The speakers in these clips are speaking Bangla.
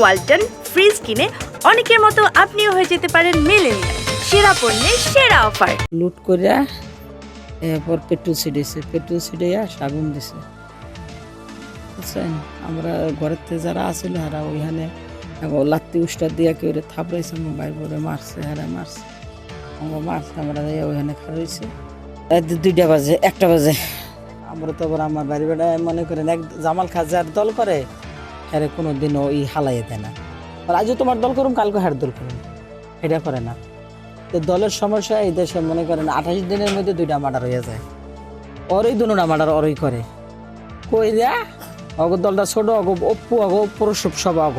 ওয়ালটন ফ্রিজ কিনে অনেকের মতো আপনিও হয়ে যেতে পারেন মেলেনিয়া সেরা পণ্যের সেরা অফার। লুট করিয়া এরপর পেট্রোল ছিটেছে পেট্রোল ছিটাইয়া সাগুন দিছে। বুঝছেন? আমরা ঘরের থেকে যারা আসছিল হারা ওইখানে লাত্তি উষ্টা দিয়া কেউ থাপড়াইছে আমার ভাই মারছে, হারা মারছে। আমার মারছে, আমরা যাইয়া ওইখানে খারাইছে দুইটা বাজে, একটা বাজে। আমরা তো আবার আমার বাড়ি বেড়ায় মনে করেন এক জামাল খাজার দল করে। হ্যাঁ কোনো দিনও ই হালাইয়ে দেয় না। আর আজও তোমার দল করুম, কালকে হার দল করুম। এটা করে না। তো দলের সমস্যা এই দেশে, মনে করেন, আঠাশ দিনের মধ্যে দুইটা মার্ডার হয়ে যায়। ওরই দুটা মার্ডার, ওরই করে। কই দিয়া অগ দলটা ছোট, অগ অপ্পু, অগ পৌরসভ সভা অগ।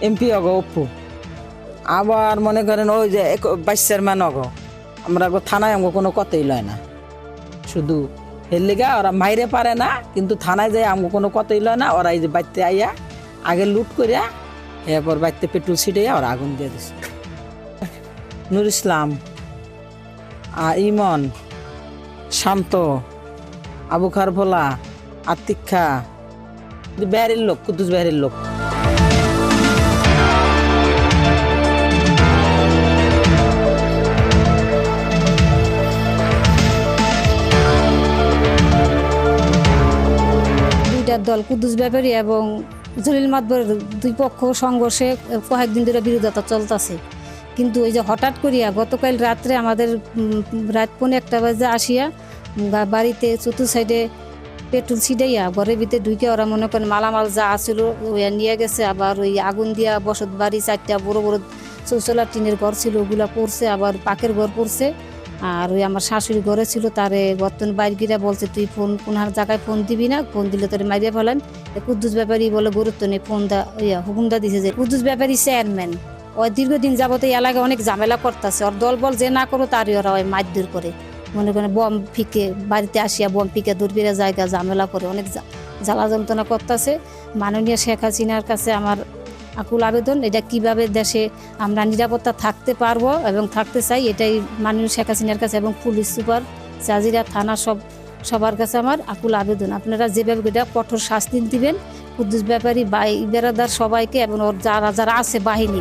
এমপি অগ অপ্পু। আবার মনে করেন, ওই যে ভাইস চেয়ারম্যান অগ। আমরা থানায় অঙ্গ কোনো কথাই লয় না। শুধু এর লেগা, ওরা মাইরে পারে না, কিন্তু থানায় যায় আমগো কোনো কথাই লয় না, ওরা এই যে বাড়িতে আইয়া আগে লুট করিয়া এরপর বাড়িতে পেট্রোল ছিটাইয়া ওরা আগুন দিয়ে দিছে। নুর ইসলাম আর ইমন, শান্ত, আবু খার ভোলা আতিক্ষা বেহারের লোক, কুদ্দুস বেহারের লোক। দল কুদ্দুস ব্যাপারী এবং জলিল মাতবর দুই পক্ষ সংঘর্ষে কয়েকদিন ধরে বিরোধতা চলতেছে। কিন্তু ওই যে হঠাৎ করিয়া গতকাল রাত্রে আমাদের রাত পৌনে একটা বাজে আসিয়া বাড়িতে চতুর সাইডে পেট্রোল ছিটাইয়া ঘরের ভিতরে ঢুকে ওরা মনে করেন মালামাল যা আছিল ওই নিয়ে গেছে। আবার ওই আগুন দিয়া বসত বাড়ি চারটা বড় বড় চৌচলা টিনের ঘর ছিল, ওগুলা পড়ছে, আবার পাকের ঘর পড়ছে। আর ওই আমার শাশুড়ি ঘরে ছিল, তারে বর্তমান বাইর গিরা বলছে, তুই ফোন কোন জায়গায় ফোন দিবি না, ফোন দিলে তোরে মারিয়া ফেলেন কুদ্দুস ব্যাপারী বলে, গুরুত্ব নেই, ফোন দা, ইয়া হুকুমটা দিছে যে, কুদ্দুস ব্যাপারী চেয়ারম্যান, ওই দীর্ঘদিন যাবত এই এলাকায় অনেক ঝামেলা করতেছে, ওর দল বল যে না করো তারই ওরা ওই মারধর করে। মনে করেন, বম ফিকে, বাড়িতে আসিয়া বম ফিকে দূরবীরা জায়গা ঝামেলা করে, অনেক জ্বালা যন্ত্রণা করতেছে। মাননীয় শেখ হাসিনার কাছে আমার আকুল আবেদন, এটা কীভাবে দেশে আমরা নিরাপত্তা থাকতে পারব এবং থাকতে চাই, এটাই মাননীয় শেখ হাসিনার কাছে এবং পুলিশ সুপার জাজিরা থানা সব, সবার কাছে আমার আকুল আবেদন। আপনারা যেভাবে এটা কঠোর শাস্তি দিবেন, কুদ্দুস ব্যাপারী বা বেড়াদার সবাইকে এবং ওর যারা যারা আছে বাহিনী।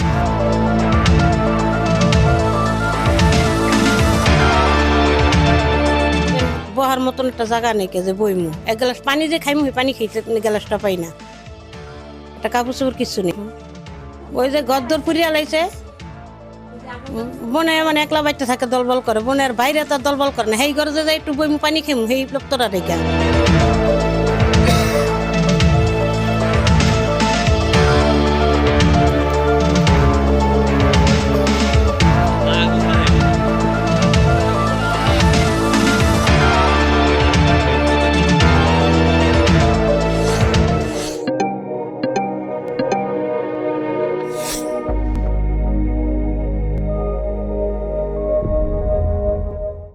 বহার মতন একটা জায়গা নেই যে বইমু। এক গ্লাস পানি যে খাইমু পানি খাইতে গ্লাসটা পাই না। একটা কাপড় চোপড় কিছু নেই। ওই যে গদ্দর পুরিয়া লাইছে। বনে মানে একলা বাইতে থাকে দলবল করে। বনের বাইরে তার দলবল করে না। সেই ঘরে যে একটু বইমু পানি খেম সেই লোকতরা রেখা।